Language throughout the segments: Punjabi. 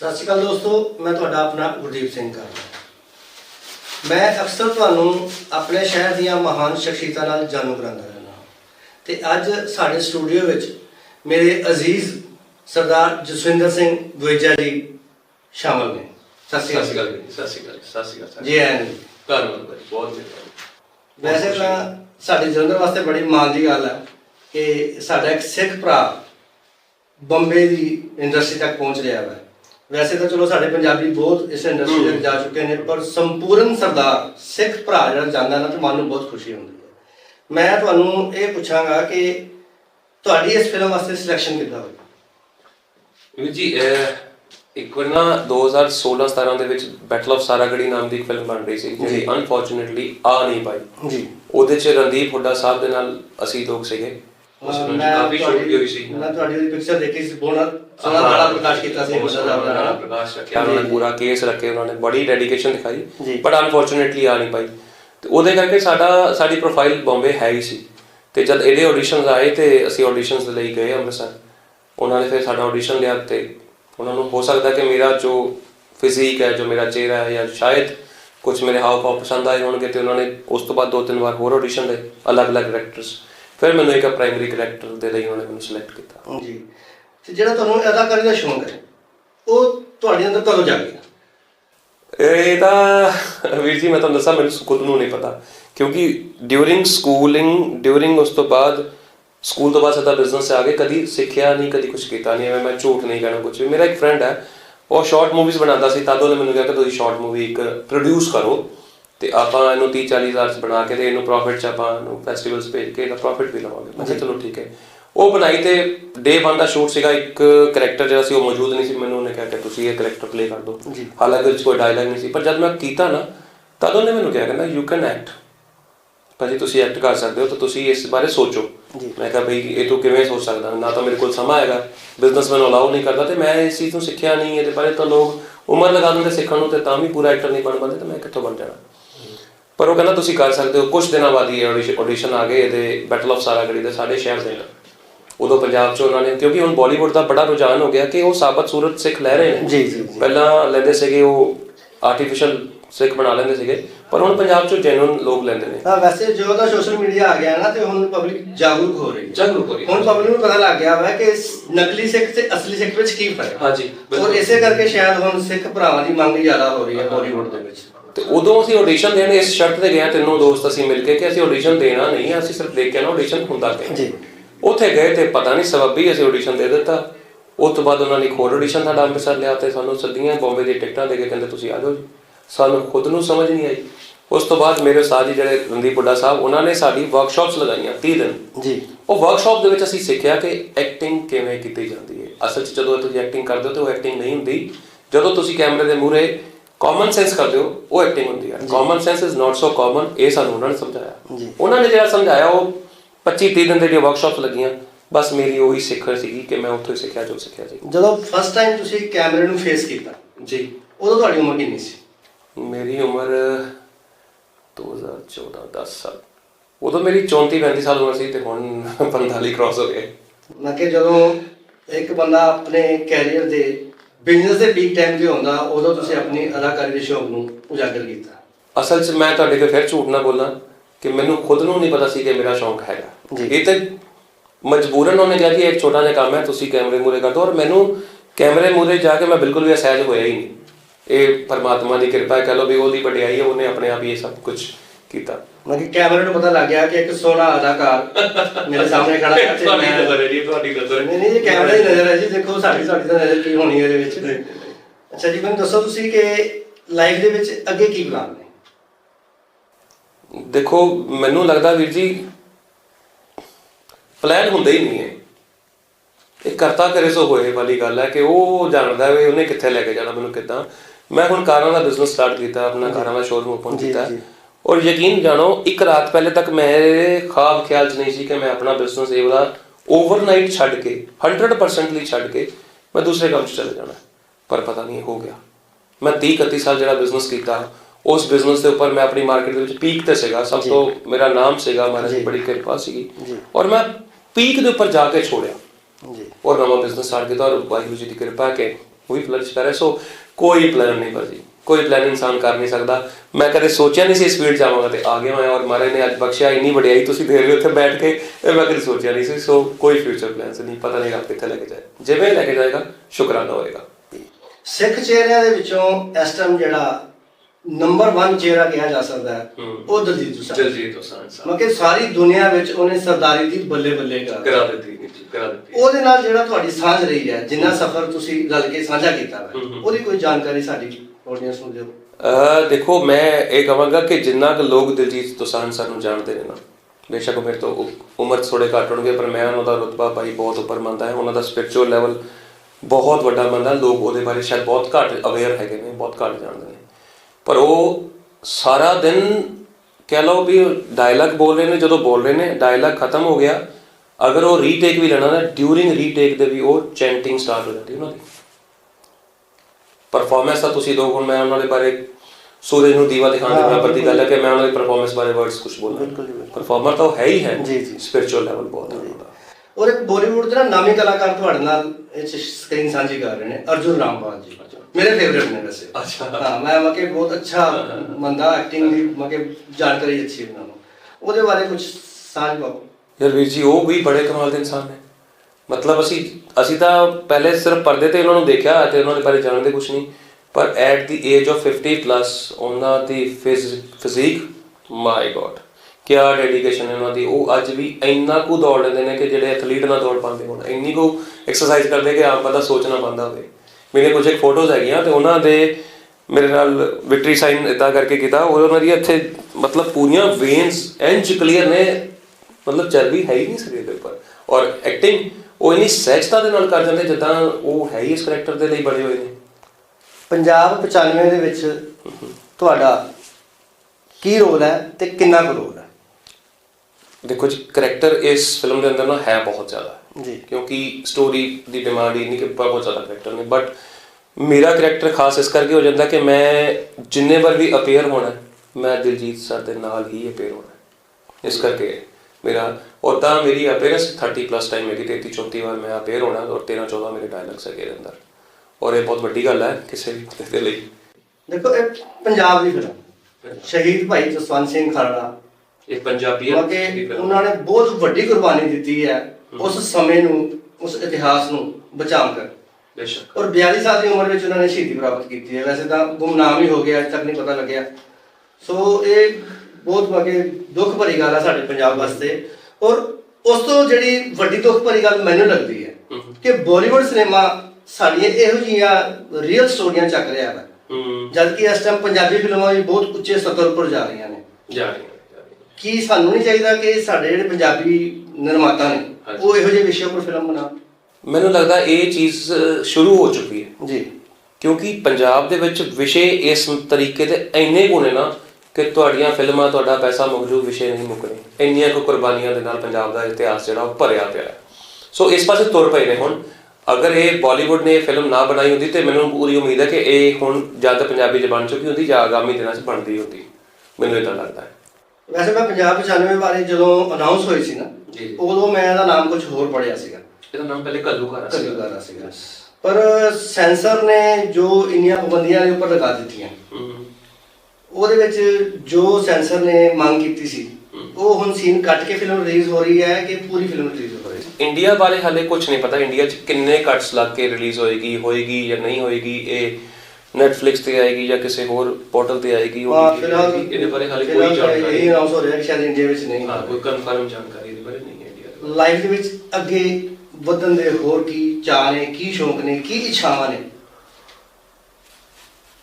ਸਤਿ ਸ਼੍ਰੀ ਅਕਾਲ ਦੋਸਤੋ ਮੈਂ ਤੁਹਾਡਾ ਆਪਣਾ ਗੁਰਦੀਪ ਸਿੰਘ ਕਰ ਮੈਂ ਅਕਸਰ ਤੁਹਾਨੂੰ ਆਪਣੇ ਸ਼ਹਿਰ ਦੀਆਂ ਮਹਾਨ ਸ਼ਖਸੀਅਤਾਂ ਨਾਲ ਜਾਣੂ ਕਰਾਉਂਦਾ ਰਹਿੰਦਾ ਹਾਂ। ਤੇ ਅੱਜ ਸਾਡੇ ਸਟੂਡੀਓ ਵਿੱਚ ਮੇਰੇ ਅਜ਼ੀਜ਼ ਸਰਦਾਰ ਜਸਵਿੰਦਰ ਸਿੰਘ ਦੁਏਜਾ ਜੀ ਸ਼ਾਮਲ ਨੇ। ਸਤਿ ਸ਼੍ਰੀ ਅਕਾਲ। ਸਤਿ ਸ਼੍ਰੀ ਅਕਾਲ ਸਤਿ ਸ਼੍ਰੀ ਅਕਾਲ ਜੀ ਆਇਆਂ ਨੂੰ। ਧੰਨਵਾਦ ਬਹੁਤ ਮਿਹਰਬਾਨੀ ਵੈਸੇ ਤਾਂ ਸਾਡੇ ਜਲੰਧਰ ਵਾਸਤੇ ਬੜੀ ਮਾਣ ਦੀ ਗੱਲ ਹੈ ਕਿ ਸਾਡਾ ਇੱਕ ਸਿੱਖ ਭਰਾ ਬੰਬੇ ਦੀ ਇੰਡਸਟਰੀ ਤੱਕ ਪਹੁੰਚ ਰਿਹਾ ਹੈ। ਵੈਸੇ ਤਾਂ ਚਲੋ ਸਾਡੇ ਪੰਜਾਬੀ ਬਹੁਤ ਇਸ ਇੰਡਸਟਰੀ ਤੱਕ ਜਾ ਚੁੱਕੇ ਨੇ ਪਰ ਸੰਪੂਰਨ ਸਰਦਾਰ ਸਿੱਖ ਭਰਾ ਜਿਹੜਾ ਜਾਂਦਾ ਨਾ ਤੇ ਮਨ ਨੂੰ ਬਹੁਤ ਖੁਸ਼ੀ ਹੁੰਦੀ ਹੈ। ਮੈਂ ਤੁਹਾਨੂੰ ਇਹ ਪੁੱਛਾਂਗਾ ਕਿ ਤੁਹਾਡੀ ਇਸ ਫਿਲਮ ਵਾਸਤੇ ਸਿਲੈਕਸ਼ਨ ਕਿੱਦਾਂ ਹੋਈ? ਵੀਰ ਜੀ ਇਹ ਇੱਕ ਵਾਰ ਨਾ 2016-17 ਦੇ ਵਿੱਚ ਬੈਟਲ ਆਫ ਸਾਰਾਗੜੀ ਨਾਮ ਦੀ ਫਿਲਮ ਬਣ ਰਹੀ ਸੀ ਜਿਹੜੀ ਅਨਫੋਰਚੂਨੇਟਲੀ ਆ ਨਹੀਂ ਪਾਈ। ਜੀ। ਉਹਦੇ ਚ ਰਣਦੀਪ ਹੁੱਡਾ ਸਾਹਿਬ ਦੇ ਨਾਲ ਅਸੀਂ ਲੋਕ ਸੀਗੇ। ਉਸ ਵਿੱਚ ਕਾਫੀ ਸ਼ੂਟ ਵੀ ਹੋਈ ਸੀ। ਮੈਂ ਤੁਹਾਡੀ ਉਹਦੀ ਪਿਕਚਰ ਦੇਖੀ ਸੀ ਬਹੁਤ ਸੋਹਣਾ ਬੜਾ ਪ੍ਰਕਾਸ਼ ਕੀਤਾ ਸੀ ਬਹੁਤ ਸੋਹਣਾ ਦਾ ਬੜਾ ਪ੍ਰਕਾਸ਼ ਰੱਖਿਆ ਉਹਨਾਂ ਨੇ ਪੂਰਾ ਕੇਸ ਰੱਖੇ ਉਹਨਾਂ ਨੇ ਬੜੀ ਡੈਡੀਕੇਸ਼ਨ ਜੀ। ਦਿਖਾਈ ਬਟ ਅਨਫੋਰਚੂਨੇਟਲੀ ਆ ਨਹੀਂ ਪਾਈ। ਤੇ ਉਹਦੇ ਕਰਕੇ ਸਾਡਾ ਸਾਡੀ ਪ੍ਰੋਫਾਈਲ ਬੰਬੇ ਹੈ ਹੀ ਸੀ। ਤੇ ਜਦ ਇਹਦੇ ਆਡੀਸ਼ਨਸ ਆਏ ਤੇ ਅਸੀਂ ਆਡੀਸ਼ਨਸ ਦੇ ਲਈ ਗਏ ਅੰਮ੍ਰਿਤਸਰ। ਉਹਨਾਂ ਨੇ ਫਿਰ ਸਾਡਾ ਆਡੀਸ਼ਨ ਲਿਆ ਤੇ ਉਹਨਾਂ ਨੂੰ ਹੋ ਸਕਦਾ ਕਿ ਮੇਰਾ ਜੋ ਫਿਜ਼ੀਕ ਹੈ ਜੋ ਮੇਰਾ ਚਿਹਰਾ ਹੈ ਜਾਂ ਸ਼ਾਇਦ ਕੁਝ ਮੇਰੇ ਹਾਵ ਭਾਵ ਪਸੰਦ ਆਏ ਹੋਣਗੇ ਤੇ ਉਹਨਾਂ ਨੇ ਉਸ ਤੋਂ ਬਾਅਦ ਦੋ ਤਿੰਨ ਵਾਰ ਹੋਰ ਆਡੀਸ਼ਨ ਲਏ ਅਲੱਗ-ਅਲੱਗ ਕਰੈਕਟਰਸ ਫਿਰ ਮੈਨੂੰ ਇੱਕ ਪ੍ਰਾਇਮਰੀ ਕਰੈਕਟਰ ਦੇ ਲਈ ਉਹਨਾਂ ਮੈਨੂੰ ਸਿਲੈਕਟ ਕੀਤਾ। ਜੀ। ਤੇ ਜਿਹੜਾ ਤੁਹਾਨੂੰ ਅਦਾਕਾਰੀ ਦਾ ਸ਼ੌਂਕ ਹੈ ਉਹ ਤੁਹਾਡੇ ਅੰਦਰ ਕਦੋਂ ਜਾਗਿਆ ਇਹ ਤਾਂ ਵੀਰ ਜੀ ਮੈਂ ਤੁਹਾਨੂੰ ਦੱਸਾਂ ਮੈਨੂੰ ਖੁਦ ਨੂੰ ਨਹੀਂ ਪਤਾ। ਕਿਉਂਕਿ ਡਿਊਰਿੰਗ ਸਕੂਲਿੰਗ ਡਿਊਰਿੰਗ ਉਸ ਤੋਂ ਬਾਅਦ ਸਕੂਲ ਤੋਂ ਬਾਅਦ ਸਦਾ ਬਿਜ਼ਨਸ ਆ ਗਏ ਕਦੀ ਸਿੱਖਿਆ ਨਹੀਂ ਕਦੀ ਕੁਝ ਕੀਤਾ ਨਹੀਂ ਮੈਂ ਝੂਠ ਨਹੀਂ ਕਹਿਣਾ ਕੁਝ ਮੇਰਾ ਇੱਕ ਫਰੈਂਡ ਹੈ ਉਹ ਸ਼ਾਰਟ ਮੂਵੀਜ਼ ਬਣਾਉਂਦਾ ਸੀ ਤਦ ਉਹਨੇ ਮੈਨੂੰ ਕਿਹਾ ਕਿ ਤੁਸੀਂ ਸ਼ਾਰਟ ਮੂਵੀ ਇੱਕ ਪ੍ਰੋਡਿਊਸ ਕਰੋ। ਤੇ ਆਪਾਂ ਇਹਨੂੰ 30 40 ਹਜ਼ਾਰ ਚ ਬਣਾ ਕੇ ਤੇ ਇਹਨੂੰ ਪ੍ਰੋਫਿਟ ਚ ਆਪਾਂ ਇਹਨੂੰ ਫੈਸਟੀਵਲਸ ਭੇਜ ਕੇ ਇਹਦਾ ਪ੍ਰੋਫਿਟ ਵੀ ਲਵਾਂਗੇ। ਮੈਂ ਕਿਹਾ ਚਲੋ ਠੀਕ ਹੈ। ਉਹ ਬਣਾਈ ਤੇ ਡੇ 1 ਦਾ ਸ਼ੂਟ ਸੀਗਾ ਇੱਕ ਕੈਰੈਕਟਰ ਜਿਹੜਾ ਸੀ ਉਹ ਮੌਜੂਦ ਨਹੀਂ ਸੀ। ਮੈਨੂੰ ਉਹਨੇ ਕਿਹਾ ਕਿ ਤੁਸੀਂ ਇਹ ਕੈਰੈਕਟਰ ਪਲੇ ਕਰ ਦਿਓ। ਹਾਲਾਂਕਿ ਉਹਦੇ 'ਚ ਕੋਈ ਡਾਇਲੌਗ ਨਹੀਂ ਸੀ। ਪਰ ਜਦ ਮੈਂ ਕੀਤਾ ਨਾ ਤਦ ਉਹਨੇ ਮੈਨੂੰ ਕਿਹਾ ਕਹਿੰਦਾ ਯੂ ਕੈਨ ਐਕਟ ਭਾਜੀ ਤੁਸੀਂ ਐਕਟ ਕਰ ਸਕਦੇ ਹੋ ਤਾਂ ਤੁਸੀਂ ਇਸ ਬਾਰੇ ਸੋਚੋ। ਮੈਂ ਕਿਹਾ ਬਈ ਇਹ ਤੂੰ ਕਿਵੇਂ ਸੋਚ ਸਕਦਾ? ਨਾ ਤਾਂ ਮੇਰੇ ਕੋਲ ਸਮਾਂ ਹੈਗਾ। ਬਿਜ਼ਨਸ ਮੈਨੂੰ ਅਲਾਉ ਨਹੀਂ ਕਰਦਾ ਤੇ ਮੈਂ ਇਸ ਚੀਜ਼ ਨੂੰ ਸਿੱਖਿਆ ਨਹੀਂ ਇਹਦੇ ਬਾਰੇ ਤਾਂ ਲੋਕ ਉਮਰ ਲਗਾ ਦਿੰਦੇ ਸਿੱਖਣ ਨੂੰ ਤੇ ਤਾਂ ਵੀ ਪੂਰਾ ਐਕਟਰ ਨਹੀਂ ਬਣ ਪਾਉਂਦੇ ਤਾਂ ਮੈਂ ਕਿੱਥੋਂ ਬਣ ਜਾਣਾ? ਪਰ ਉਹ ਕਹਿੰਦਾ ਤੁਸੀਂ ਕਰ ਸਕਦੇ ਹੋ। ਕੁਝ ਦਿਨਾਂ ਬਾਅਦ ਹੀ ਆਡੀਸ਼ਨ ਆ ਗਏ ਇਹਦੇ ਬੈਟਲ ਆਫ ਸਾਰਾਗੜੀ ਦੇ ਸਾਡੇ ਸ਼ਹਿਰ ਦੇ ਨਾਲ ਉਦੋਂ ਪੰਜਾਬ 'ਚ ਉਹਨਾਂ ਨੇ ਕਿਉਂਕਿ ਹੁਣ ਬਾਲੀਵੁੱਡ ਦਾ ਬੜਾ ਰੁਝਾਨ ਹੋ ਗਿਆ ਕਿ ਉਹ ਸਾਬਤ ਸੂਰਤ ਸਿੱਖ ਲੈ ਰਹੇ ਨੇ। ਜੀ, ਜੀ। ਪਹਿਲਾਂ ਲੈਂਦੇ ਸੀਗੇ ਉਹ ਆਰਟੀਫੀਸ਼ੀਅਲ ਸਿੱਖ ਬਣਾ ਲੈਂਦੇ ਸੀਗੇ ਪਰ ਹੁਣ ਪੰਜਾਬ 'ਚੋਂ ਜੈਨੂਨ ਲੋਕ ਲੈਂਦੇ ਨੇ। ਹਾਂ ਵੈਸੇ ਜੋ ਦਾ ਸੋਸ਼ਲ ਮੀਡੀਆ ਆ ਗਿਆ ਨਾ ਤੇ ਹੁਣ ਪਬਲਿਕ ਜਾਗਰੂਕ ਹੋ ਰਹੀ ਹੈ। ਜਾਗਰੂਕ ਹੋ ਰਹੀ ਹੈ। ਹੁਣ ਪਬਲਿਕ ਨੂੰ ਪਤਾ ਲੱਗ ਗਿਆ ਵਾ ਕਿ ਇਸ ਨਕਲੀ ਸਿੱਖ ਤੇ ਅਸਲੀ ਸਿੱਖ ਵਿੱਚ ਕੀ ਫ਼ਰਕ ਹੈ। ਹਾਂਜੀ। ਔਰ ਇਸੇ ਕਰਕੇ ਸ਼ਾਇਦ ਹੁਣ ਸਿੱਖ ਭਰਾਵਾਂ ਦੀ ਮੰਗ ਜ਼ਿਆਦਾ ਹੋ ਰਹੀ ਹੈ ਬਾਲੀਵੁੱਡ ਦੇ ਵਿੱਚ। ਤੇ ਉਦੋਂ ਅਸੀਂ ਆਡੀਸ਼ਨ ਦੇਣ ਇਸ ਸ਼ਰਤ ਤੇ ਗਏ ਤਿੰਨੋਂ ਦੋਸਤ ਅਸੀਂ ਮਿਲ ਕੇ ਕਿ ਅਸੀਂ ਆਡੀਸ਼ਨ ਦੇਣਾ ਨਹੀਂ ਅਸੀਂ ਸਿਰਫ ਦੇਖ ਕੇ ਨਾ ਆਡੀਸ਼ਨ ਹੁੰਦਾ ਕਿ ਜੀ। ਉੱਥੇ ਗਏ ਤੇ ਪਤਾ ਨਹੀਂ ਸਬਬ ਅਸੀਂ ਆਡੀਸ਼ਨ ਦੇ ਦਿੱਤਾ। ਉਸ ਤੋਂ ਬਾਅਦ ਉਹਨਾਂ ਨੇ ਹੋਰ ਆਡੀਸ਼ਨ ਸਾਡਾ ਅੰਮ੍ਰਿਤਸਰ ਲਿਆ ਤੇ ਸਾਨੂੰ ਸੱਦੀਆਂ ਬੰਬੇ ਦੀ ਟਿਕਟਾਂ ਦੇ ਕੇ ਕਹਿੰਦੇ ਤੁਸੀਂ ਆ ਜਾਓ ਜੀ। ਸਾਨੂੰ ਖੁਦ ਨੂੰ ਸਮਝ ਨਹੀਂ ਆਈ। ਉਸ ਤੋਂ ਬਾਅਦ ਮੇਰੇ ਜੀ ਜਿਹੜੇ ਰਣਦੀਪ ਹੁੱਡਾ ਸਾਹਿਬ ਉਹਨਾਂ ਨੇ ਸਾਡੀ ਵਰਕਸ਼ਾਪਸ ਲਗਾਈਆਂ 30 ਦਿਨ। ਜੀ। ਉਹ ਵਰਕਸ਼ਾਪ ਦੇ ਵਿੱਚ ਅਸੀਂ ਸਿੱਖਿਆ ਕਿ ਐਕਟਿੰਗ ਕਿਵੇਂ ਕੀਤੀ ਜਾਂਦੀ ਹੈ। ਅਸਲ 'ਚ ਜਦੋਂ ਤੁਸੀਂ ਐਕਟਿੰਗ ਕਰਦੇ ਹੋ ਤੇ ਉਹ ਐਕਟਿੰਗ ਨਹੀਂ ਹੁੰਦੀ। ਜਦੋਂ ਤੁਸੀਂ ਕੈਮਰੇ ਦੇ ਮੂਹਰੇ ਕਾਮਨ ਸੈਂਸ ਕਰਦੇ ਹੋ ਉਹ ਐਕਟਿੰਗ ਹੁੰਦੀ ਹੈ common sense is not so common ਇਹ ਸਾਨੂੰ ਉਹਨਾਂ ਨੇ ਸਮਝਾਇਆ। ਉਹਨਾਂ ਨੇ ਜਿਹੜਾ ਸਮਝਾਇਆ ਉਹ 25 30 ਦਿਨ ਦੇ ਜਿਹੜੀਆਂ ਵਰਕਸ਼ਾਪਸ ਲੱਗੀਆਂ ਬਸ ਮੇਰੀ ਉਹੀ ਸਿੱਖਣ ਸੀਗੀ ਕਿ ਮੈਂ ਉੱਥੋਂ ਹੀ ਸਿੱਖਿਆ ਜੋ ਸਿੱਖਿਆ ਸੀ ਜਦੋਂ ਫਸਟ ਟਾਈਮ ਤੁਸੀਂ ਕੈਮਰੇ ਨੂੰ ਫੇਸ ਕੀਤਾ ਜੀ ਉਦੋਂ ਤੁਹਾਡੀ ਉਮਰ ਕਿੰਨੀ ਸੀ ਮੇਰੀ ਉਮਰ 2014 10 ਸਾਲ ਉਦੋਂ ਮੇਰੀ 34 35 ਸਾਲ ਉਮਰ ਸੀ ਤੇ ਹੁਣ 45 ਕ੍ਰਾਸ ਹੋ ਗਏ ਮੈਂ ਕਿ ਜਦੋਂ ਇੱਕ ਬੰਦਾ ਆਪਣੇ ਕੈਰੀਅਰ ਦੇ ਬਿਜ਼ਨਸ ਦੇ ਪੀਕ ਟਾਈਮ ਤੇ ਹੁੰਦਾ ਉਦੋਂ ਤੁਸੀਂ ਆਪਣੀ ਅਦਾਕਾਰੀ ਦੇ ਸ਼ੌਕ ਨੂੰ ਉਜਾਗਰ ਕੀਤਾ। ਅਸਲ 'ਚ ਮੈਂ ਤੁਹਾਡੇ ਕੋਲ ਫਿਰ ਝੂਠ ਨਾ ਬੋਲਾਂ ਕਿ ਮੈਨੂੰ ਖੁਦ ਨੂੰ ਨਹੀਂ ਪਤਾ ਸੀ ਕਿ ਮੇਰਾ ਸ਼ੌਂਕ ਹੈਗਾ। ਇਹ ਤੇ ਮਜਬੂਰਨ ਉਹਨੇ ਕਿਹਾ ਕਿ ਇੱਕ ਛੋਟਾ ਜਿਹਾ ਕੰਮ ਹੈ ਤੁਸੀਂ ਕੈਮਰੇ ਮੂਰੇ ਕਰ ਦਿਓ। ਔਰ ਮੈਨੂੰ ਕੈਮਰੇ ਮੂਰੇ ਜਾ ਕੇ ਮੈਂ ਬਿਲਕੁਲ ਵੀ ਅਸਹਿਜ ਹੋਇਆ ਹੀ ਨਹੀਂ। ਇਹ ਪਰਮਾਤਮਾ ਦੀ ਕਿਰਪਾ ਹੈ ਕਹ ਲਓ ਵੀ ਉਹਦੀ ਵਡਿਆਈ ਹੈ ਉਹਨੇ ਆਪਣੇ ਆਪ ਹੀ ਇਹ ਸਭ ਕੁਝ ਕੀਤਾ। ਮੈਂ ਕਿ ਕੈਮਰੇ ਨੂੰ ਪਤਾ ਲੱਗ ਗਿਆ ਕਿ ਇੱਕ ਸੋਹਣਾ ਅਦਾਕਾਰ ਮੇਰੇ ਸਾਹਮਣੇ ਖੜਾ ਹੈ ਤੇ ਤੁਹਾਡੀ ਨਜ਼ਰ ਹੈ ਜੀ ਤੁਹਾਡੀ ਨਜ਼ਰ ਨਹੀਂ ਨਹੀਂ ਇਹ ਕੈਮਰਾ ਦੀ ਨਜ਼ਰ ਹੈ ਜੀ ਦੇਖੋ ਸਾਡੀ ਸਾਡੀ ਤਾਂ ਨਜ਼ਰ ਕੀ ਹੋਣੀ ਹੈ ਇਹਦੇ ਵਿੱਚ। ਅੱਛਾ ਜੀ ਮੈਨੂੰ ਦੱਸੋ ਤੁਸੀਂ ਕਿ ਲਾਈਫ ਦੇ ਵਿੱਚ ਅੱਗੇ ਕੀ ਪਲਾਨ ਨੇ? ਦੇਖੋ ਮੈਨੂੰ ਲੱਗਦਾ ਵੀਰ ਜੀ ਪਲਾਨ ਹੁੰਦਾ ਹੀ ਨਹੀਂ ਹੈ। ਇਹ ਕਰਤਾ ਕਰੇ ਸੋ ਹੋਏ ਵਾਲੀ ਗੱਲ ਹੈ ਕਿ ਉਹ ਜਾਣਦਾ ਹੈ ਵੀ ਉਹਨੇ ਕਿੱਥੇ ਲੈ ਕੇ ਜਾਣਾ ਮੈਨੂੰ ਕਿੱਦਾਂ। ਮੈਂ ਹੁਣ ਕਾਰਾਂ ਦਾ ਬਿਜ਼ਨਸ ਸਟਾਰਟ ਕੀਤਾ ਆਪਣਾ ਕਾਰਾਂ ਦਾ ਸ਼ੋਰੂਮ ਓਪਨ ਕੀਤਾ। ਜੀ। ਔਰ ਯਕੀਨ ਜਾਣੋ ਇੱਕ ਰਾਤ ਪਹਿਲੇ ਤੱਕ ਮੇਰੇ ਖਾਬ ਖਿਆਲ 'ਚ ਨਹੀਂ ਸੀ ਕਿ ਮੈਂ ਆਪਣਾ ਬਿਜ਼ਨਸ ਇਹ ਵਾਲਾ ਓਵਰਨਾਈਟ ਛੱਡ ਕੇ 100% ਲਈ ਛੱਡ ਕੇ ਮੈਂ ਦੂਸਰੇ ਕੰਮ 'ਚ ਚਲੇ ਜਾਣਾ। ਪਰ ਪਤਾ ਨਹੀਂ ਹੋ ਗਿਆ। ਮੈਂ 30 31 ਸਾਲ ਜਿਹੜਾ ਬਿਜ਼ਨਸ ਕੀਤਾ ਉਸ ਬਿਜ਼ਨਸ ਦੇ ਉੱਪਰ ਮੈਂ ਆਪਣੀ ਮਾਰਕੀਟ ਦੇ ਵਿੱਚ ਪੀਕ ਤੇ ਸੀਗਾ। ਸਭ ਤੋਂ ਮੇਰਾ ਨਾਮ ਸੀਗਾ ਮਹਾਰਾਜ ਦੀ ਬੜੀ ਕਿਰਪਾ ਸੀਗੀ। ਔਰ ਮੈਂ ਪੀਕ ਦੇ ਉੱਪਰ ਜਾ ਕੇ ਛੋੜਿਆ। ਜੀ। ਔਰ ਨਵਾਂ ਬਿਜ਼ਨਸ ਸਟਾਰਟ ਕੀਤਾ ਔਰ ਵਾਹਿਗੁਰੂ ਜੀ ਦੀ ਕਿਰਪਾ ਕਿ ਉਹ ਵੀ ਫਲਰਿਸ਼ ਕਰ ਸੋ ਕੋਈ ਪਲਾਨ ਨਹੀਂ ਭਾਜੀ। ਕੋਈ ਪਲਾਨ ਇਨਸਾਨ ਕਰ ਨਹੀਂ ਸਕਦਾ। ਮੈਂ ਕਦੇ ਸੋਚਿਆ ਨਹੀਂ ਸੀ ਇਸ ਫੀਲਡ ਜਾਵਾਂਗਾ ਤੇ ਆ ਗਿਆ ਮੈਂ ਔਰ ਮਹਾਰਾਜ ਨੇ ਅੱਜ ਬਖਸ਼ਿਆ ਇੰਨੀ ਵਡਿਆਈ ਤੁਸੀਂ ਦੇ ਰਹੇ ਹੋ ਉੱਥੇ ਬੈਠ ਕੇ ਇਹ ਮੈਂ ਕਦੇ ਸੋਚਿਆ ਨਹੀਂ ਸੀ। ਸੋ ਕੋਈ ਫਿਊਚਰ ਪਲਾਨਸ ਨਹੀਂ ਪਤਾ ਨਹੀਂ ਰੱਬ ਕਿੱਥੇ ਲੈ ਕੇ ਜਾਏ। ਜਿਵੇਂ ਲੈ ਕੇ ਜਾਏਗਾ ਸ਼ੁਕਰਾਨਾ ਹੋਏਗਾ। ਸਿੱਖ ਚਿਹਰਿਆਂ ਦੇ ਵਿੱਚੋਂ ਇਸ ਟਾਈਮ ਜਿਹੜਾ ਨੰਬਰ 1 ਚਿਹਰਾ ਕਿਹਾ ਜਾ ਸਕਦਾ ਹੈ। ਉਹ ਦਲਜੀਤ ਦੋਸਾਂਝ। ਜਲਜੀਤ ਦੋਸਾਂਝ ਸਾਹਿਬ ਮਤਲਬ ਕਿ ਸਾਰੀ ਦੁਨੀਆ ਵਿੱਚ ਉਹਨੇ ਸਰਦਾਰੀ ਦੀ ਬੱਲੇ ਬੱਲੇ ਕਰ ਦਿੱਤੀ। ਕਰਾ ਦਿੱਤੀ ਉਹਦੇ ਨਾਲ ਜਿਹੜਾ ਤੁਹਾਡੀ ਸਾਂਝ ਰਹੀ ਹੈ ਜਿੰਨਾ ਸਫ਼ਰ ਤੁਸੀਂ ਰਲ ਕੇ ਸਾਂਝਾ ਕੀਤਾ। ਉਹਦੀ ਕੋਈ ਜਾਣਕਾਰੀ ਸਾਡੀ ਆਡੀਅנס ਨੂੰ ਦਿਓ। ਦੇਖੋ, ਮੈਂ ਇਹ ਕਹਾਂਗਾ ਕਿ ਜਿੰਨਾ ਕੁ ਲੋਕ ਦਿਲਜੀਤ ਦੋਸਾਂਝ ਸਾਨੂੰ ਜਾਣਦੇ ਨੇ ਨਾ, ਬੇਸ਼ੱਕ ਮੇਰੇ ਤੋਂ ਉਮਰ 'ਚ ਥੋੜੇ ਘੱਟ ਹੋਣਗੇ, ਪਰ ਮੈਂ ਉਹਨਾਂ ਦਾ ਰੁਤਬਾ ਭਾਈ ਬਹੁਤ ਉੱਪਰ ਮੰਨਦਾ ਹੈ, ਉਹਨਾਂ ਦਾ ਸਪਿਰਚੁਅਲ ਲੈਵਲ ਬਹੁਤ ਵੱਡਾ ਮੰਨਦਾ, ਲੋਕ ਉਹਦੇ ਬਾਰੇ ਸ਼ਾਇਦ ਬਹੁਤ ਘੱਟ ਅਵੇਅਰ ਹੈਗੇ ਨੇ, ਬਹੁਤ ਘੱਟ ਜਾਣਦੇ ਨੇ। ਪਰ ਉਹ ਸਾਰਾ ਦਿਨ ਕਹਿ ਲਓ ਵੀ ਡਾਇਲੌਗ ਬੋਲ ਰਹੇ ਨੇ, ਜਦੋਂ ਬੋਲ ਰਹੇ ਨੇ ਡਾਇਲੌਗ ਖਤਮ ਹੋ ਗਿਆ, ਅਗਰ ਉਹ ਰੀਟੇਕ ਵੀ ਲੈਣਾ ਨਾ ਡਿਊਰਿੰਗ ਰੀਟੇਕ ਦੇ ਵੀ ਉਹ ਚੈਂਟਿੰਗ ਸਟਾਰਟ ਹੋ ਜਾਂਦੀ ਉਹਨਾਂ ਦੀ। ਪਰਫਾਰਮੈਂਸ ਤਾਂ ਤੁਸੀਂ ਦੋ ਹੁਣ ਮੈਂ ਉਹਨਾਂ ਦੇ ਬਾਰੇ ਸੂਰਜ ਨੂੰ ਦੀਵਾ ਦਿਖਾਉਣ ਦੇ ਬਰਾਬਰ ਦੀ ਗੱਲ ਹੈ ਕਿ ਮੈਂ ਉਹਨਾਂ ਦੀ ਪਰਫਾਰਮੈਂਸ ਬਾਰੇ ਵਰਡਸ ਕੁਝ ਬੋਲਣਾ ਬਿਲਕੁਲ। ਪਰਫਾਰਮਰ ਤਾਂ ਉਹ ਹੈ ਹੀ ਹੈ। ਜੀ, ਜੀ। ਸਪਿਰਚੁਅਲ ਲੈਵਲ ਬਹੁਤ ਹੈ ਔਰ ਇੱਕ ਬਾਲੀਵੁੱਡ ਦੇ ਨਾ ਨਾਮੀ ਕਲਾਕਾਰ ਤੁਹਾਡੇ ਨਾਲ ਇਹ ਸਕਰੀਨ ਸਾਂਝੀ ਕਰ ਰਹੇ ਨੇ ਅਰਜੁਨ ਰਾਮਪਾਲ ਜੀ ਮੇਰੇ ਫੇਵਰੇਟ ਨੇ ਵੈਸੇ। ਅੱਛਾ। ਹਾਂ ਮੈਂ ਮਕੇ ਬਹੁਤ ਅੱਛਾ ਬੰਦਾ ਐਕਟਿੰਗ ਦੀ ਮਕੇ ਜਾਣਕਾਰੀ ਅੱਛੀ ਉਹਨਾਂ ਨੂੰ। ਉਹਦੇ ਬਾਰੇ ਕੁਝ ਸਾਂਝ ਪਾਓ। ਯਾਰ ਵੀਰ ਜੀ ਉਹ ਵੀ ਬੜੇ ਕਮਾਲ ਦੇ ਇਨਸਾਨ ਨੇ। ਮਤਲਬ ਅਸੀਂ ਅਸੀਂ ਤਾਂ ਪਹਿਲੇ ਸਿਰਫ ਪਰਦੇ ਤੇ ਉਹਨਾਂ ਨੂੰ ਦੇਖਿਆ ਤੇ ਉਹਨਾਂ ਦੇ ਬਾਰੇ ਜਾਣਦੇ ਕੁਝ ਨਹੀਂ। ਪਰ at the age of 50 plus ਉਹਨਾਂ ਦੀ ਫਿਜ਼ੀਕ ਮਾਈ ਗॉड ਕਿਆ ਡੈਡੀਕੇਸ਼ਨ ਹੈ ਉਹਨਾਂ ਦੀ। ਉਹ ਅੱਜ ਵੀ ਇੰਨਾ ਕੁ ਦੌੜ ਲੈਂਦੇ ਨੇ ਕਿ ਜਿਹੜੇ ਐਥਲੀਟ ਨਾ ਦੌੜ ਪਾਉਂਦੇ ਹੋਣ। ਇੰਨੀ ਕੁ ਐਕਸਰਸਾਈਜ਼ ਕਰਦੇ ਕਿ ਆਪ ਬੰਦਾ ਸੋਚਣਾ ਪੈਂਦਾ ਹੋਵੇ। ਮੇਰੇ ਕੁਝ ਇੱਕ ਫੋਟੋਜ਼ ਹੈਗੀਆਂ ਤੇ ਉਹਨਾਂ ਦੇ ਮੇਰੇ ਨਾਲ ਵਿਕਟਰੀ ਸਾਈਨ ਇਦਾਂ ਕਰਕੇ ਕੀਤਾ। ਉਹ ਉਹਨਾਂ ਦੀ ਇੱਥੇ ਮਤਲਬ ਪੂਰੀਆਂ ਵੇਨਸ ਇੰਚ ਕਲੀਅਰ ਨੇ। ਮਤਲਬ ਚਰਬੀ ਹੈ ਹੀ ਨਹੀਂ ਸਰੀਰ ਦੇ ਉੱਪਰ। ਔਰ ਐਕਟਿੰਗ ਉਹ ਇਨੀ ਸਹਿਜਤਾ ਦੇ ਨਾਲ ਕਰ ਜਾਂਦੇ ਜਿੱਦਾਂ ਉਹ ਹੈ ਹੀ ਇਸ ਕਰੈਕਟਰ ਦੇ ਲਈ ਬਣੇ ਹੋਏ ਨੇ। ਪੰਜਾਬ 95 ਦੇ ਵਿੱਚ ਤੁਹਾਡਾ ਕੀ ਰੋਲ ਹੈ ਤੇ ਕਿੰਨਾ ਕੁ ਰੋਲ ਹੈ? ਦੇਖੋ ਜੀ ਕਰੈਕਟਰ ਇਸ ਫਿਲਮ ਦੇ ਅੰਦਰ ਨਾ ਹੈ ਬਹੁਤ ਜ਼ਿਆਦਾ। ਜੀ। ਕਿਉਂਕਿ ਸਟੋਰੀ ਦੀ ਡਿਮਾਂਡ ਹੀ ਨਹੀਂ ਕਿ ਬਹੁਤ ਜ਼ਿਆਦਾ ਕਰੈਕਟਰ ਨੇ। ਬਟ ਮੇਰਾ ਕਰੈਕਟਰ ਖਾਸ ਇਸ ਕਰਕੇ ਹੋ ਜਾਂਦਾ ਕਿ ਮੈਂ ਜਿੰਨੇ ਵਾਰ ਵੀ ਅਪੀਅਰ ਹੋਣਾ ਮੈਂ ਦਿਲਜੀਤ ਸਰ ਦੇ ਨਾਲ ਹੀ ਅਪੀਅਰ ਹੋਣਾ। ਇਸ ਕਰਕੇ। ਮੇਰਾ ਉਦਾਂ ਮੇਰੀ ਅਪੀਅਰੈਂਸ 30 ਪਲੱਸ ਟਾਈਮ ਮੇਰੀ 33 34 ਵਾਰ ਮੈਂ ਅਪੀਅਰ ਹੋਣਾ ਔਰ 13 14 ਮੇਰੇ ਡਾਇਲੌਗਸ ਹੈਗੇ ਇਹਦੇ ਅੰਦਰ। ਔਰ ਇਹ ਬਹੁਤ ਵੱਡੀ ਗੱਲ ਹੈ ਕਿਸੇ ਵੀ ਦੇ ਲਈ। ਦੇਖੋ ਇਹ ਪੰਜਾਬ ਦੀ ਫਿਲਮ। ਸ਼ਹੀਦ ਭਾਈ ਜਸਵੰਤ ਸਿੰਘ ਖਾਲੜਾ। ਇਹ ਪੰਜਾਬੀ ਕਿਉਂਕਿ ਉਹਨਾਂ ਨੇ ਬਹੁਤ ਵੱਡੀ ਕੁਰਬਾਨੀ ਦਿੱਤੀ ਹੈ ਉਸ ਸਮੇਂ ਨੂੰ ਉਸ ਇਤਿਹਾਸ ਨੂੰ ਬਚਾਉਣ ਕਰ। ਬੇਸ਼ੱਕ। ਔਰ 42 ਸਾਲ ਦੀ ਉਮਰ ਵਿੱਚ ਉਹਨਾਂ ਨੇ ਸ਼ਹੀਦੀ ਪ੍ਰਾਪਤ ਕੀਤੀ ਹੈ। ਵੈਸੇ ਤਾਂ ਗੁੰਮਨਾਮ ਹੀ ਹੋ ਗਿਆ ਅਜੇ ਤੱਕ ਨਹੀਂ ਪਤਾ ਲੱਗਿਆ। ਸੋ ਇਹ ਬਹੁਤ ਵਗੇ ਦੁੱਖ ਭਰੀ ਗੱਲ ਹੈ ਸਾਡੇ ਪੰਜਾਬ ਵਾਸਤੇ। ਔਰ ਉਸ ਤੋਂ ਜਿਹੜੀ ਵੱਡੀ ਦੁੱਖ ਭਰੀ ਗੱਲ ਮੈਨੂੰ ਲੱਗਦੀ ਹੈ। ਕਿ ਬਾਲੀਵੁੱਡ ਸਿਨੇਮਾ ਸਾਡੀਆਂ ਇਹੋ ਜਿਹੀਆਂ ਰੀਅਲ ਸਟੋਰੀਆਂ ਚੱਕ ਰਿਹਾ ਹੈ। ਜਦ ਕਿ ਇਸ ਟਾਈਮ ਪੰਜਾਬੀ ਫਿਲਮਾਂ ਵੀ ਬਹੁਤ ਉੱਚੇ ਸਤਰ ਉੱਪਰ ਜਾ ਰਹੀਆਂ ਨੇ। ਜਾ ਰਹੀ ਹੈ ਜਾ ਰਹੀ ਹੈ ਕੀ ਸਾਨੂੰ ਨਹੀਂ ਚਾਹੀਦਾ ਕਿ ਸਾਡੇ ਜਿਹੜੇ ਪੰਜਾਬੀ ਨਿਰਮਾਤਾ ਨੇ। ਉਹ ਇਹੋ ਜਿਹੇ ਵਿਸ਼ੇ ਉੱਪਰ ਫਿਲਮ ਬਣਾਉਣ? ਮੈਨੂੰ ਲੱਗਦਾ ਇਹ ਚੀਜ਼ ਸ਼ੁਰੂ ਹੋ ਚੁੱਕੀ ਹੈ। ਜੀ। ਕਿਉਂਕਿ ਪੰਜਾਬ ਦੇ ਵਿੱਚ ਵਿਸ਼ੇ ਇਸ ਤਰੀਕੇ ਦੇ ਇੰਨੇ ਗੁਣ ਨੇ ਨਾ ਕਿ ਤੁਹਾਡੀਆਂ ਫਿਲਮਾਂ ਤੁਹਾਡਾ ਪੈਸਾ ਮੌਜੂਦ ਵਿਸ਼ੇ ਨਹੀਂ ਮੁੱਕਣੇ। ਇੰਨੀਆਂ ਕੁ ਕੁਰਬਾਨੀਆਂ ਦੇ ਨਾਲ ਪੰਜਾਬ ਦਾ ਇਤਿਹਾਸ ਜਿਹੜਾ ਉਹ ਭਰਿਆ ਪਿਆ ਹੈ। ਸੋ ਇਸ ਪਾਸੇ ਤੁਰ ਪਏ ਨੇ ਹੁਣ। ਅਗਰ ਇਹ ਬਾਲੀਵੁੱਡ ਨੇ ਇਹ ਫਿਲਮ ਨਾ ਬਣਾਈ ਹੁੰਦੀ ਤੇ ਮੈਨੂੰ ਪੂਰੀ ਉਮੀਦ ਹੈ ਕਿ ਇਹ ਹੁਣ ਜਦ ਪੰਜਾਬੀ ਚ ਬਣ ਚੁੱਕੀ ਹੁੰਦੀ ਜਾਂ ਆਗਾਮੀ ਦਿਨਾਂ 'ਚ ਬਣਦੀ ਹੁੰਦੀ। ਮੈਨੂੰ ਇਦਾਂ ਲੱਗਦਾ ਹੈ। ਵੈਸੇ ਮੈਂ ਪੰਜਾਬ 95 ਬਾਰੇ ਜਦੋਂ ਅਨਾਉਂਸ ਹੋਈ ਸੀ ਨਾ। ਉਦੋਂ ਮੈਂ ਇਹਦਾ ਨਾਮ ਕੁਝ ਹੋਰ ਪੜਿਆ ਸੀਗਾ। ਇਹਦਾ ਨਾਮ ਪਹਿਲੇ ਕੱਲੂਕਾਰਾ ਸੀ ਕਲਯੁਗਾਰਾ ਸੀਗਾ। ਪਰ ਸੈਂਸਰ ਨੇ ਜੋ ਇੰਨੀਆਂ ਪਾਬੰਦੀਆਂ ਦੇ ਉੱਪਰ ਲਗਾ ਦਿੱਤੀਆਂ ਉਹਦੇ ਵਿੱਚ ਜੋ ਸੈਂਸਰ ਨੇ ਮੰਗ ਕੀਤੀ ਸੀ ਉਹ ਹੁਣ ਸੀਨ ਕੱਟ ਕੇ ਫਿਲਮ ਰਿਲੀਜ਼ ਹੋ ਰਹੀ ਹੈ ਕਿ ਪੂਰੀ ਫਿਲਮ ਰਿਲੀਜ਼ ਹੋ ਰਹੀ ਹੈ? ਇੰਡੀਆ ਬਾਰੇ ਹਾਲੇ ਕੁਝ ਨਹੀਂ ਪਤਾ। ਇੰਡੀਆ 'ਚ ਕਿੰਨੇ ਕੱਟਸ ਲੱਗ ਕੇ ਰਿਲੀਜ਼ ਹੋਏਗੀ ਹੋਏਗੀ ਜਾਂ ਨਹੀਂ ਹੋਏਗੀ? ਇਹ Netflix ਤੇ ਆਏਗੀ ਜਾਂ ਕਿਸੇ ਹੋਰ ਪੋਰਟਲ ਤੇ ਆਏਗੀ? ਉਹ ਨਹੀਂ। ਇਹਦੇ ਬਾਰੇ ਹਾਲੇ ਕੋਈ ਜਾਣਕਾਰੀ ਇਹੀ ਅਨਾਉਂਸ ਹੋ ਰਿਹਾ ਕਿ ਸ਼ਾਇਦ ਇੰਡੀਆ ਵਿੱਚ ਨਹੀਂ ਹਾਂ ਕੋਈ ਕਨਫਰਮ ਜਾਣਕਾਰੀ ਇਹਦੇ ਬਾਰੇ ਨਹੀਂ ਹੈ ਇੰਡੀਆ ਲਾਈਫ ਦੇ ਵਿੱਚ ਅੱਗੇ ਵਧਣ ਦੇ ਹੋਰ ਕੀ ਚਾਹ ਨੇ ਕੀ ਸ਼ੌਂਕ ਨੇ ਕੀ ਇੱਛਾਵਾਂ ਨੇ?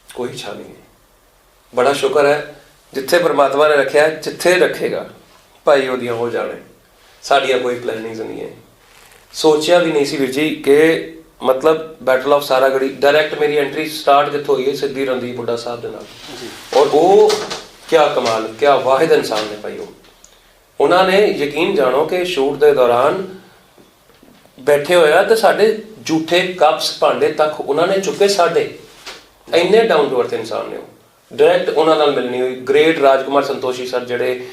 ਕੋਈ ਇੱਛਾ ਨਹੀਂ ਹੈ। ਬੜਾ ਸ਼ੁਕਰ ਹੈ ਜਿੱਥੇ ਪਰਮਾਤਮਾ ਨੇ ਰੱਖਿਆ ਜਿੱਥੇ ਰੱਖੇਗਾ ਭਾਈ ਉਹਦੀਆਂ ਹੋ ਜਾਣੇ। ਸਾਡੀਆਂ ਕੋਈ ਪਲੈਨਿੰਗਸ ਨਹੀਂ ਹੈ। ਸੋਚਿਆ ਵੀ ਨਹੀਂ ਸੀ ਵੀਰ ਜੀ ਕਿ ਮਤਲਬ ਬੈਟਲ ਆਫ ਸਾਰਾਗੜੀ ਡਾਇਰੈਕਟ ਮੇਰੀ ਐਂਟਰੀ ਸਟਾਰਟ ਜਿੱਥੋਂ ਹੋਈ ਹੈ ਸਿੱਧੀ ਰਣਦੀਪ ਬੁੱਢਾ ਸਾਹਿਬ ਦੇ ਨਾਲ। ਔਰ ਉਹ ਕਿਆ ਕਮਾਲ ਕਿਆ ਵਾਹਿਦ ਇਨਸਾਨ ਨੇ ਭਾਈ ਉਹ। ਉਹਨਾਂ ਨੇ ਯਕੀਨ ਜਾਣੋ ਕਿ ਸ਼ੂਟ ਦੇ ਦੌਰਾਨ ਬੈਠੇ ਹੋਇਆ ਤੇ ਸਾਡੇ ਝੂਠੇ ਕੱਪਸ ਭਾਂਡੇ ਤੱਕ ਉਹਨਾਂ ਨੇ ਚੁੱਕੇ ਸਾਡੇ। ਇੰਨੇ ਡਾਊਨ ਟੂ ਅਰਥ ਇਨਸਾਨ ਨੇ ਉਹ। ਡਾਇਰੈਕਟ ਉਹਨਾਂ ਨਾਲ ਮਿਲਣੀ ਹੋਈ। ਗ੍ਰੇਟ ਰਾਜਕੁਮਾਰ ਸੰਤੋਸ਼ੀ ਸਰ ਜਿਹੜੇ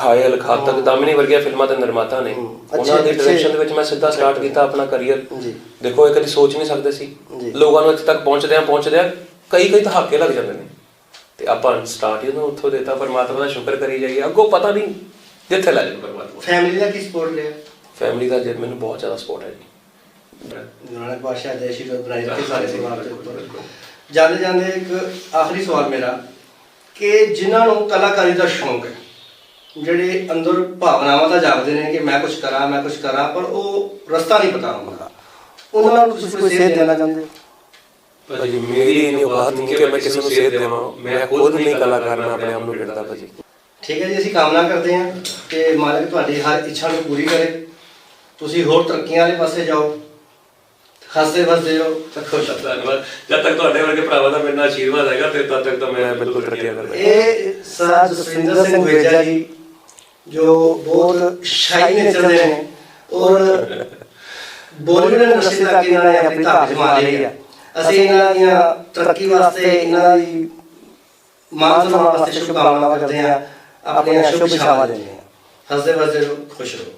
ਘਾਇਲ ਘਾਤਕ ਦਾਮਿਨੀ ਵਰਗੀਆਂ ਫਿਲਮਾਂ ਦੇ ਨਿਰਮਾਤਾ ਨੇ। ਉਹਨਾਂ ਦੀ ਡਾਇਰੈਕਸ਼ਨ ਦੇ ਵਿੱਚ ਮੈਂ ਸਿੱਧਾ ਸਟਾਰਟ ਕੀਤਾ ਆਪਣਾ ਕੈਰੀਅਰ ਜੀ। ਦੇਖੋ ਇਹ ਕਦੀ ਸੋਚ ਨਹੀਂ ਸਕਦੇ ਸੀ। ਲੋਕਾਂ ਨੂੰ ਇੱਥੇ ਤੱਕ ਪਹੁੰਚਦਿਆਂ ਪਹੁੰਚਦਿਆਂ ਕਈ ਕਈ ਦਹਾਕੇ ਲੱਗ ਜਾਂਦੇ ਨੇ। ਤੇ ਆਪਾਂ ਸਟਾਰਟ ਹੀ ਉਹਨਾਂ ਉੱਥੋਂ ਦੇਤਾ ਪਰਮਾਤਮਾ ਦਾ ਸ਼ੁਕਰ ਕਰੀ ਜਾਈਏ। ਅੱਗੋਂ ਪਤਾ ਨਹੀਂ ਜਿੱਥੇ ਲੈ ਜਾਵੇ ਪਰਮਾਤਮਾ। ਫੈਮਿਲੀ ਦਾ ਕੀ ਸਪੋਰਟ ਲਿਆ? ਫੈਮਿਲੀ ਦਾ ਜੇ ਮੈਨੂੰ ਬਹੁਤ ਜ਼ਿਆਦਾ ਸਪੋਰਟ ਹੈ ਜੀ। ਨਾਨਕ ਪਾਸ਼ਾ ਜੈ ਸ਼੍ਰੀ ਗੁਰੂ ਬਣਾਈ ਰੱਖੇ ਸਾਰੇ ਸਮਾਜ ਦੇ ਉੱਪਰ। ਜਾਂਦੇ ਜਾਂਦੇ ਇੱਕ ਆਖਰੀ ਸਵਾਲ ਮੇਰਾ ਕਿ ਜਿਨ੍ਹਾਂ ਨੂੰ ਕਲਾਕਾਰੀ ਦਾ ਸ਼ੌਂਕ ਹੈ ਜਿਹੜੇ ਅੰਦਰ ਭਾਵਨਾਵਾਂ ਤਾਂ ਜਾਗਦੇ ਨੇ ਕਿ ਮੈਂ ਕੁਝ ਕਰਾਂ ਮੈਂ ਕੁਝ ਕਰਾਂ ਪਰ ਉਹ ਰਸਤਾ ਨਹੀਂ ਪਤਾ ਹੁੰਦਾ। ਉਹਨਾਂ ਨੂੰ ਤੁਸੀਂ ਕੋਈ ਸੇਧ ਦੇਣਾ ਚਾਹੁੰਦੇ ਭਾਜੀ ਮੇਰੀ ਇੰਨੀ ਔਕਾਤ ਨਹੀਂ ਕਿ ਮੈਂ ਕਿਸੇ ਨੂੰ ਸੇਧ ਦੇਵਾਂ। ਮੈਂ ਖੁਦ ਨਹੀਂ ਕਲਾਕਾਰ ਮੈਂ ਆਪਣੇ ਆਪ ਨੂੰ ਗਿਣਦਾ ਭਾਜੀ। ਠੀਕ ਹੈ ਜੀ ਅਸੀਂ ਕਾਮਨਾ ਕਰਦੇ ਹਾਂ ਕਿ ਮਾਲਕ ਤੁਹਾਡੀ ਹਰ ਇੱਛਾ ਨੂੰ ਪੂਰੀ ਕਰੇ। ਤੁਸੀਂ ਹੋਰ ਤਰੱਕੀਆਂ ਵਾਲੇ ਪਾਸੇ ਜਾਓ। ਹੱਸਦੇ ਵਸਦੇ ਰਹੋ ਤਾਂ ਖੁਸ਼ ਧੰਨਵਾਦ। ਜਦ ਤੱਕ ਤੁਹਾਡੇ ਵਰਗੇ ਭਰਾਵਾਂ ਦਾ ਮੇਰੇ ਨਾਲ ਆਸ਼ੀਰਵਾਦ ਹੈਗਾ ਤੇ ਤਦ ਤੱਕ ਤਾਂ ਮੈਂ ਬਿਲਕੁਲ ਤਰੱਕੀਆਂ ਕਰਦਾ ਇਹ ਸਰ ਜਸਵਿੰਦਰ ਸਿੰਘ ਵੇਜਾ ਜੀ ਜੋ ਬਹੁਤ ਸ਼ਾਈ ਦੇ ਨੇ ਔਰ ਬੋਲੀਵੁੱਡ ਇੰਡਸਟਰੀ ਤੱਕ ਇਹਨਾਂ ਨੇ ਆਪਣੀ ਧਾਕ ਜਮਾ ਲਈ ਆ ਅਸੀਂ ਇਹਨਾਂ ਦੀਆਂ ਤਰੱਕੀ ਵਾਸਤੇ ਇਹਨਾਂ ਦੀ ਮਾਨ ਸਨਮਾਨ ਵਾਸਤੇ ਸ਼ੁਭਕਾਮਨਾਵਾਂ ਕਰਦੇ ਹਾਂ। ਆਪਣੀਆਂ ਸ਼ੁਭ ਇਛਾਵਾਂ ਦਿੰਦੇ ਹਾਂ। ਹੱਸਦੇ ਵਸਦੇ ਰਹੋ ਖੁਸ਼ ਰਹੋ।